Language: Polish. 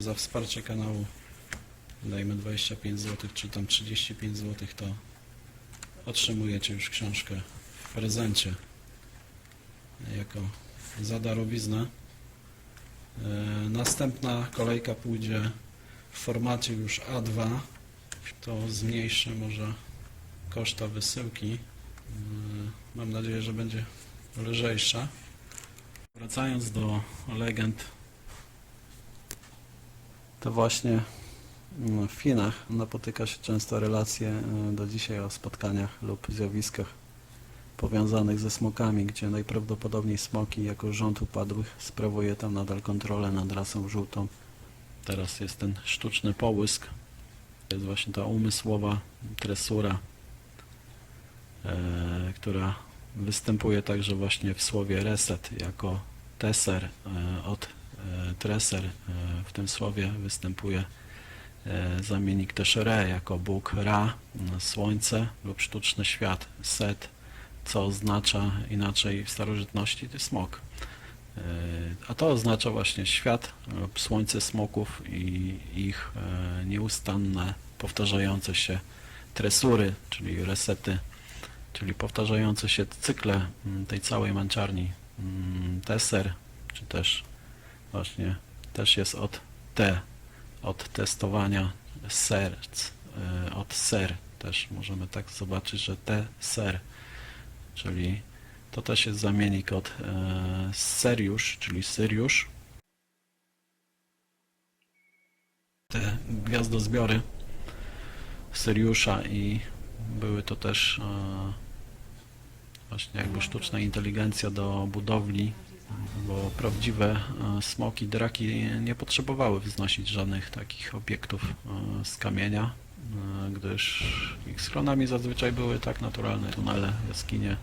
Za wsparcie kanału dajmy 25 zł, czy tam 35 zł, to otrzymujecie już książkę w prezencie jako za darowiznę. E, Następna kolejka pójdzie w formacie już A2. To zmniejszy może koszta wysyłki. E, Mam nadzieję, że będzie lżejsza. Wracając do legend, to właśnie mm, w Chinach napotyka się często relacje e, do dzisiaj o spotkaniach lub zjawiskach powiązanych ze smokami, gdzie najprawdopodobniej smoki jako rząd upadłych sprawuje tam nadal kontrolę nad rasą żółtą. Teraz jest ten sztuczny połysk. To jest właśnie ta umysłowa tresura, e, która występuje także właśnie w słowie reset jako teser e, od treser. E, w tym słowie występuje e, zamiennik Teshre jako Bóg Ra, słońce lub sztuczny świat, set, co oznacza inaczej w starożytności to smok. E, A to oznacza właśnie świat lub słońce smoków i ich e, nieustanne, powtarzające się tresury, czyli resety, czyli powtarzające się cykle tej całej męczarni. Teser, czy też właśnie też jest od T, od testowania serc, e, od ser też możemy tak zobaczyć, że T ser, czyli to też jest zamiennik od e, seriusz, czyli Syriusz. Te gwiazdozbiory Syriusza i były to też e, właśnie jakby sztuczna inteligencja do budowli, bo prawdziwe e, smoki, draki nie potrzebowały wznosić żadnych takich obiektów e, z kamienia, e, gdyż ich schronami zazwyczaj były tak naturalne tunele, jaskinie,